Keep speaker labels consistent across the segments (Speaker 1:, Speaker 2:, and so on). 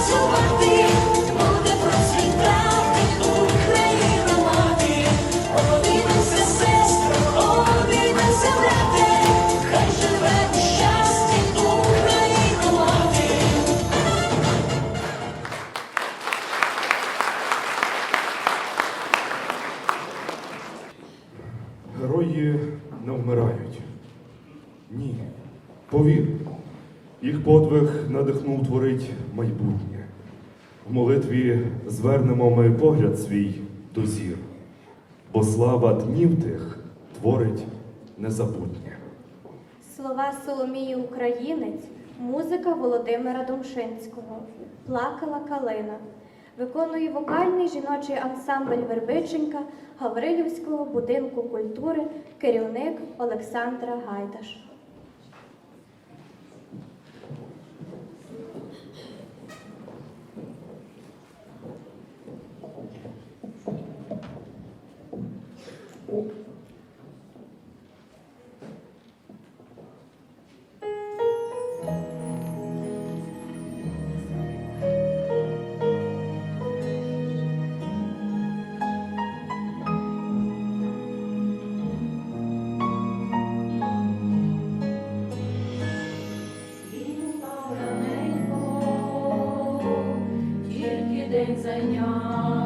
Speaker 1: працювати, буде процвітати Україна мати, обіймемося, сестра, обіймемося, хай живе у щасті Україна мати.
Speaker 2: Герої не вмирають. Ні. Повір, їх подвиг. Бог творить майбутнє. В молитві звернемо ми погляд свій до зір, бо слава днів тих творить незабутнє.
Speaker 3: Слова Соломії Українець, музика Володимира Домшинського, плакала Калина. Виконує вокальний жіночий ансамбль Вербиченка Гаврилівського будинку культури керівник Олександра Гайдаш.
Speaker 1: день зайняв.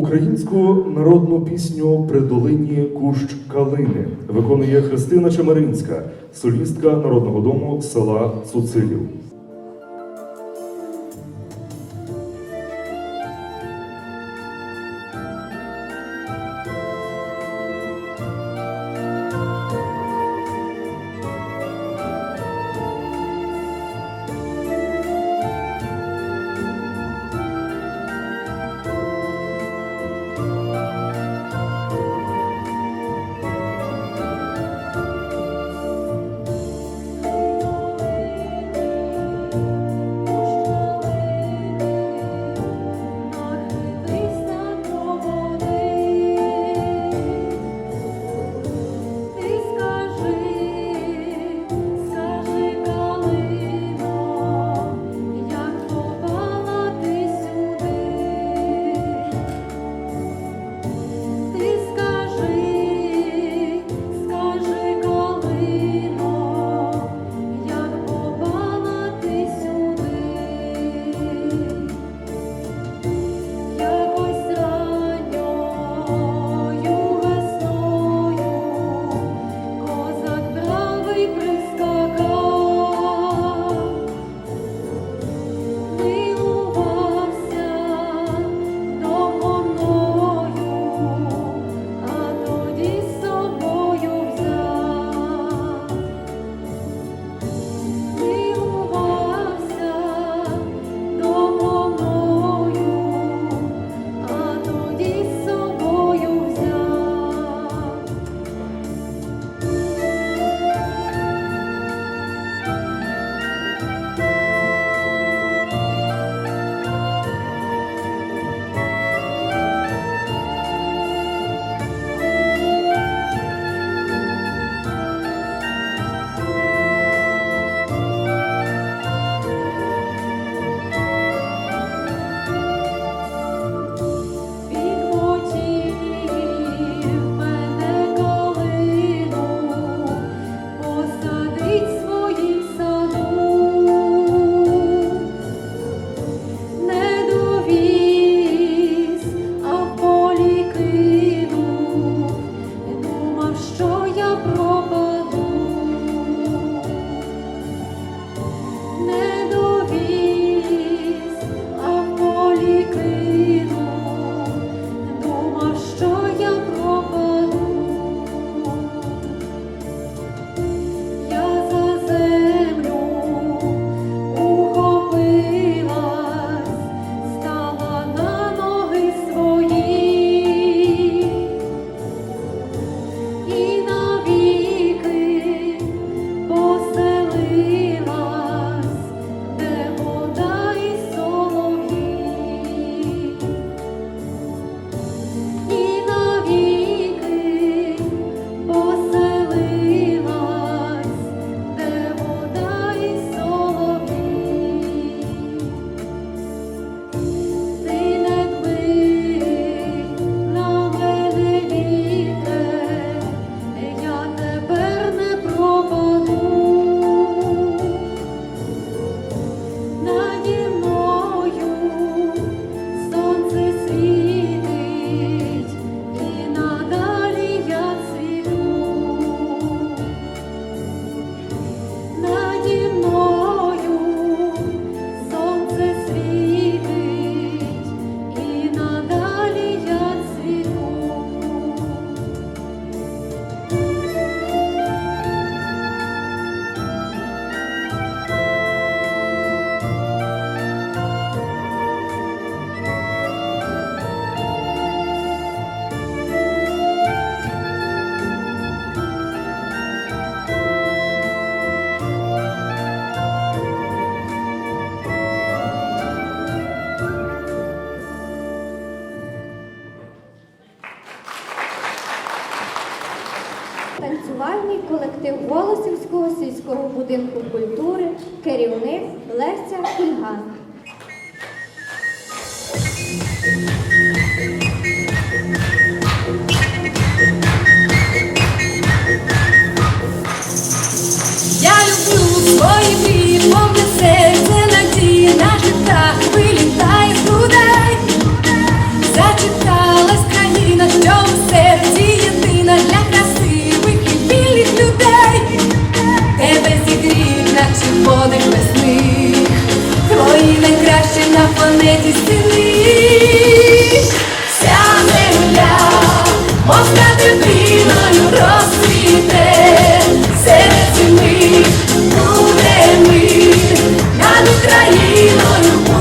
Speaker 1: Українську народну пісню при долині Кущ Калини виконує Христина Чемеринська, солістка народного дому села Цуцилів.
Speaker 3: Леся Кульган.
Speaker 4: серці ми буде мир над Україною.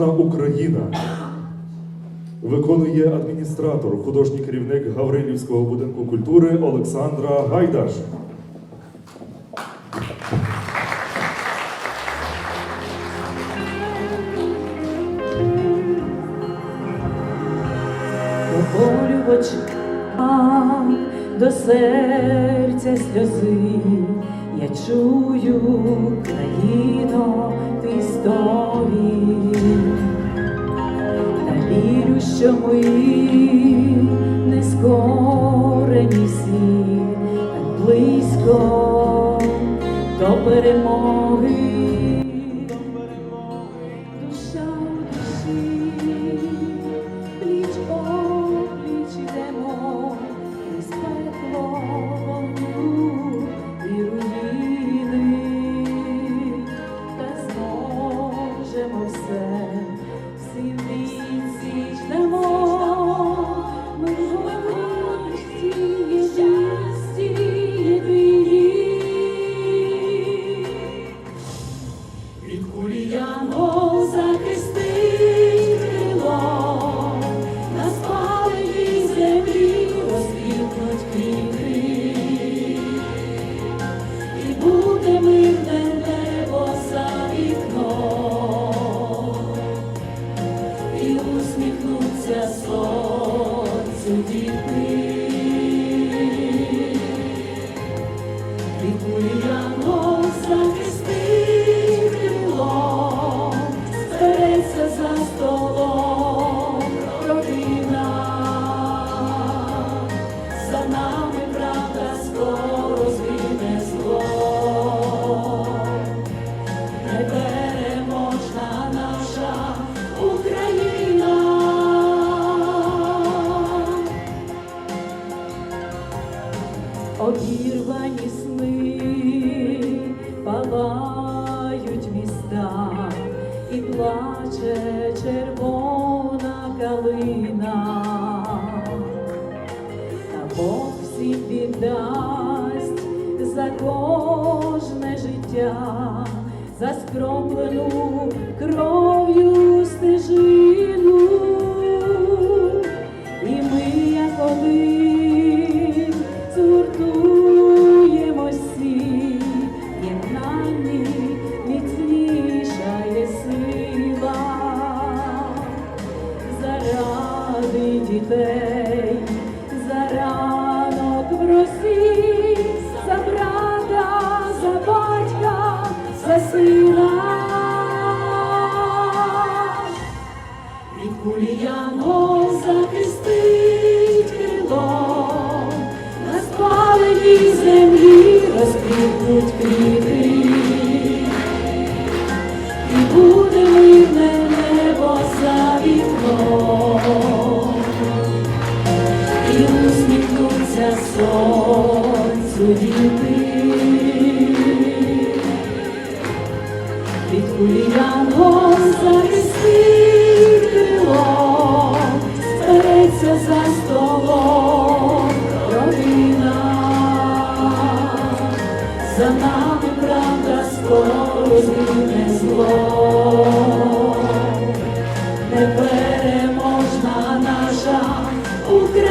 Speaker 2: Незалежна Україна виконує адміністратор, художній керівник Гаврилівського будинку культури Олександра Гайдаш.
Speaker 1: Полювач до серця сльози я чую країно ти історії. що ми не скорені всі так близько до перемоги.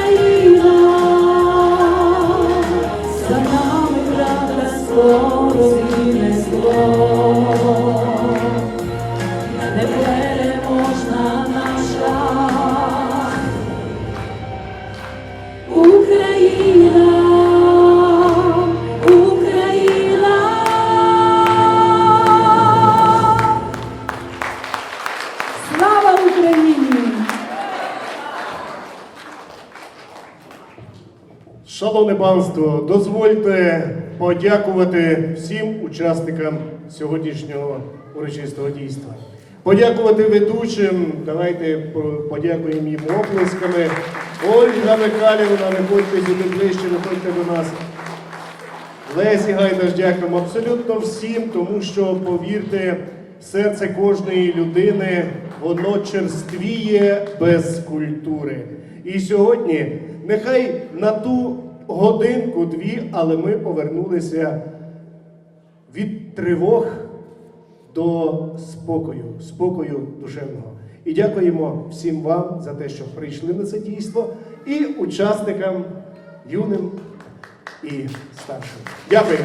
Speaker 5: Hallelujah. панство, дозвольте подякувати всім учасникам сьогоднішнього урочистого дійства. Подякувати ведучим. Давайте подякуємо їм оплесками. Ольга Михайлівна, не ходьте сюди ближче, виходьте до нас. Лесі Гайдаш, дякуємо абсолютно всім, тому що, повірте, серце кожної людини воно черствіє без культури. І сьогодні нехай на ту годинку-дві, але ми повернулися від тривог до спокою, спокою душевного. І дякуємо всім вам за те, що прийшли на це дійство, і учасникам юним і старшим. Дякую.